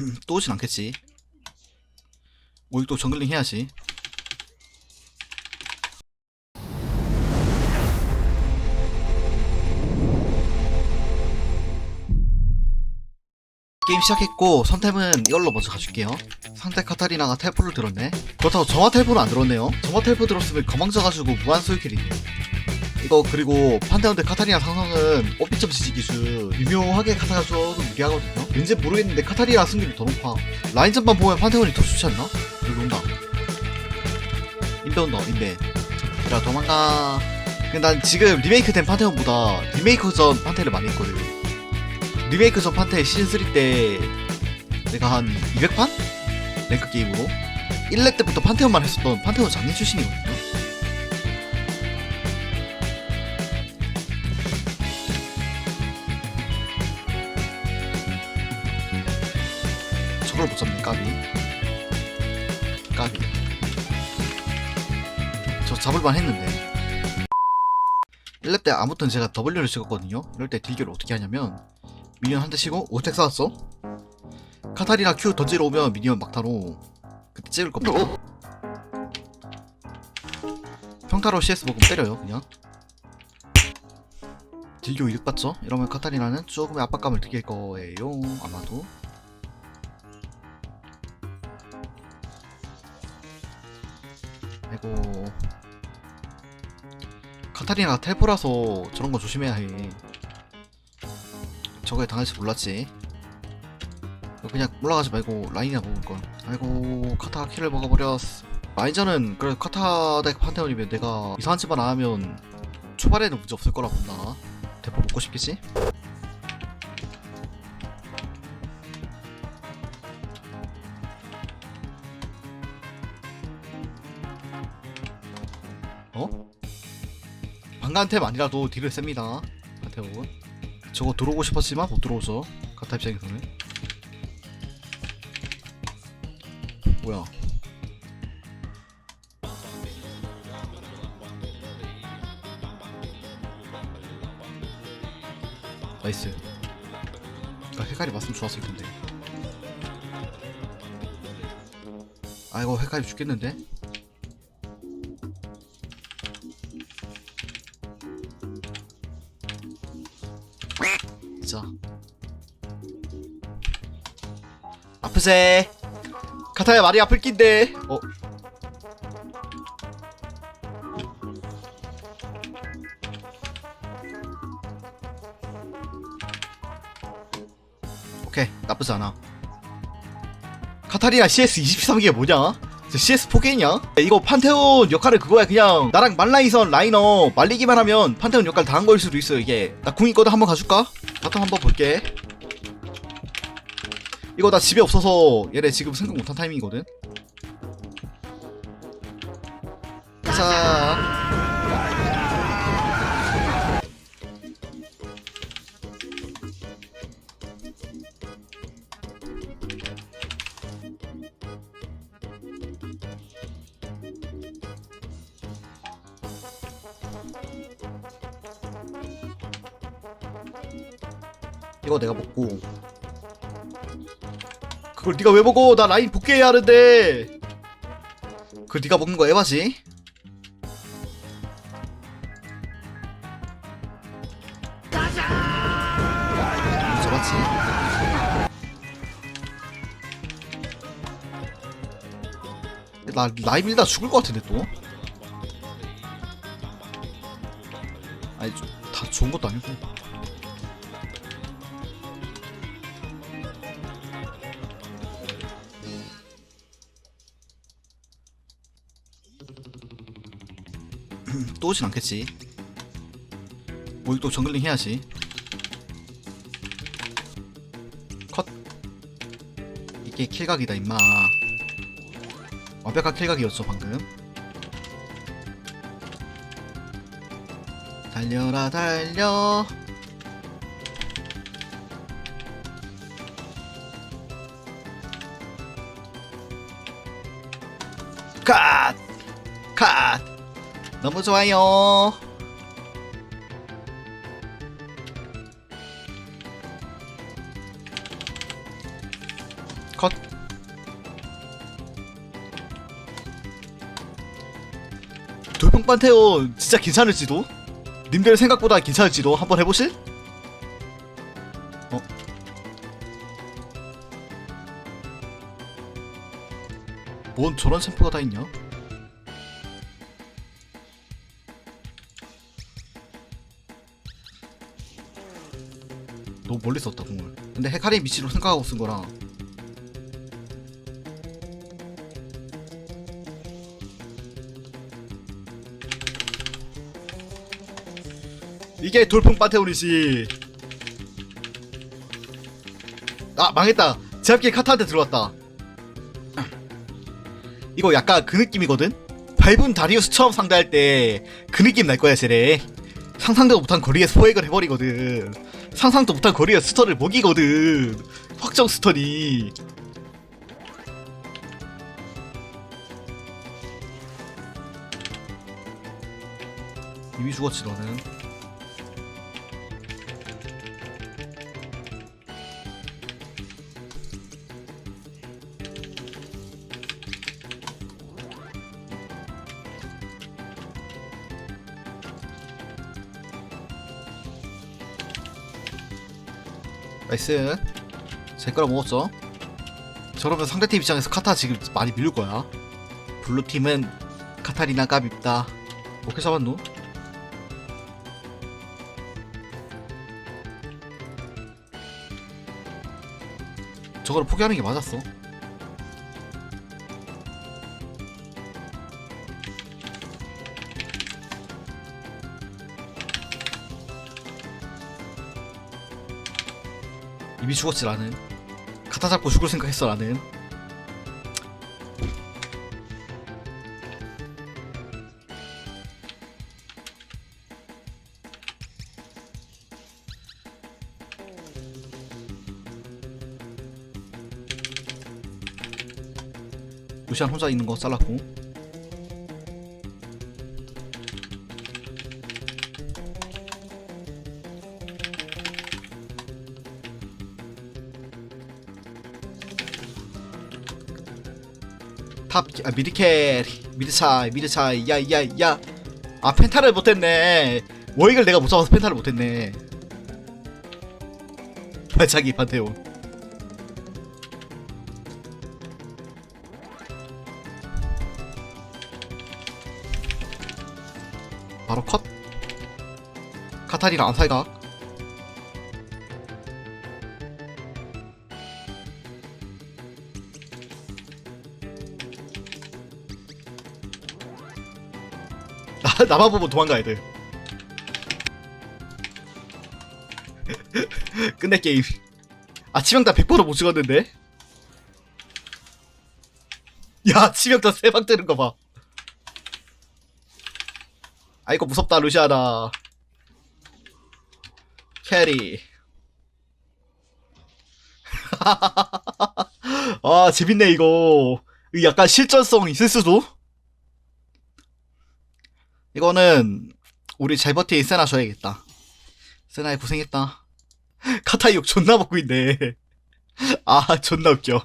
또 오진 않겠지. 우리 또 정글링 해야지. 게임 시작했고 선템은 이걸로 먼저 가줄게요. 상대 카타리나가 텔포를 들었네. 그렇다고 정화 텔포는 안 들었네요. 정화 텔포 들었으면 거망져가지고 무한 소유킬이네. 이거 그리고 판테온 대 카타리나 상성은 오피점 지지 기술 미묘하게 카타가 줘도 유리하거든요. 왠지 모르겠는데 카타리나 승률이 더 높아. 라인전만 보면 판테온이 더 좋지 않나? 여기 온다. 인베 온다 인베. 야 도망가. 근데 난 지금 리메이크 된 판테온보다 리메이크 전 판테를 많이 했거든. 리메이크 전 판테 시즌3 때 내가 한 200판? 랭크 게임으로 1렙 때부터 판테온만 했었던 판테온 장인 출신이거든요. 못 잡네. 까비. 까비. 저 잡을만 했는데. 1렙 때 아무튼 제가 W를 찍었거든요. 이럴 때 딜교를 어떻게 하냐면 미니언 한 대 치고 오텍 쌓았어. 카타리나 Q 던지러 오면 미니언 막타로 그때 찍을 겁니다. 평타로 CS 먹으면 때려요 그냥. 딜교 이득 받죠? 이러면 카타리나는 조금의 압박감을 느낄 거예요 아마도 아이고 카타리나가 텔포라서 저런 거 조심해야 해. 저거에 당할지 몰랐지. 그냥 올라가지 말고 라인이나 먹을걸 아이고 카타가 킬을 먹어버렸어 라인전은 그래 카타 덱 판테온이면 내가 이상한 짓만 안 하면 초반에는 문제 없을 거라 본다. 대포 먹고 싶겠지? 방간템 아니라도 딜을 셉니다. 카테온 저거 들어오고 싶었지만 못 들어오죠. 카타 입장에서는. 뭐야. 나이스. 나 헤카리 맞으면 좋았을 텐데. 아이고 헤카리 죽겠는데 아프세. 카타야 말이 아플 낀데. 어. 오케이 나쁘지 않아. 카타리나 CS 23기가 뭐냐? CS 4개냐? 이거 판테온 역할을 그거야 그냥. 나랑 말라이선 라이너 말리기만 하면 판테온 역할 다 한 거일 수도 있어 이게. 나 궁 있거든 한번 가줄까? 바텀 한번 볼게 이거 나 집에 없어서 얘네 지금 생각 못한 타이밍이거든. 가자. 이거 내가 먹고 그걸 네가 왜 먹어 나 라인 복귀해야 하는데? 그걸 네가 먹는 거 에바지? 나 라인 밀다 죽을 것 같은데 또? 아니 좀, 다 좋은 것도 아니고 또 오진 않겠지. 또 정글링 해야지. 컷. 이게 킬각이다 임마. 완벽한 킬각이었죠 방금. 달려라 달려. 컷! 컷! 너무 좋아요. 컷. 돌풍 판테온 진짜 괜찮을지도? 님들 생각보다 괜찮을지도 한번 해보실? 어? 뭔 저런 챔프가 다 있냐? 멀리 썼다 공을. 근데 헤카리 미치로 생각하고 쓴 거라. 이게 돌풍 판테온이지. 아 망했다. 제압기 카타한테 들어왔다. 이거 약간 그 느낌이거든? 밟은 다리우스 처음 상대할 때 그 느낌 날 거야 쟤네. 상상도 못한 거리에 소액을 해버리거든 상상도 못한 거리에 스턴을 먹이거든. 확정 스턴이. 이미 죽었지 너는 나이스. 제 거라 먹었죠 저러면 상대팀 입장에서 카타 지금 많이 밀릴 거야. 블루팀은 카타리나가 밉다. 오케이 잡았노? 저거를 포기하는 게 맞았어 이미 죽었지 나는 카타 잡고 죽을 생각했어 나는. 루시안 혼자 있는 거 잘랐고 탑 아, 미드 캐리 미드 차이 미드 차이 야야야. 아 펜타를 못했네. 워익을 내가 못 잡아서 펜타를 못했네. 발차기 판테온. 바로 컷. 카타리랑 암살각 나, 나만 보면 도망가야 돼. 끝내 게임. 아, 치명타 100번을 못 찍었는데? 야, 치명타 3방 뜨는 거 봐. 아, 이거 무섭다, 루시아나. 캐리. 아, 재밌네, 이거. 이 약간 실전성 있을 수도? 이거는 우리 잘 버틴 세나 줘야겠다. 세나야 고생했다. 카타이 욕 존나 먹고 있네. 아 존나 웃겨.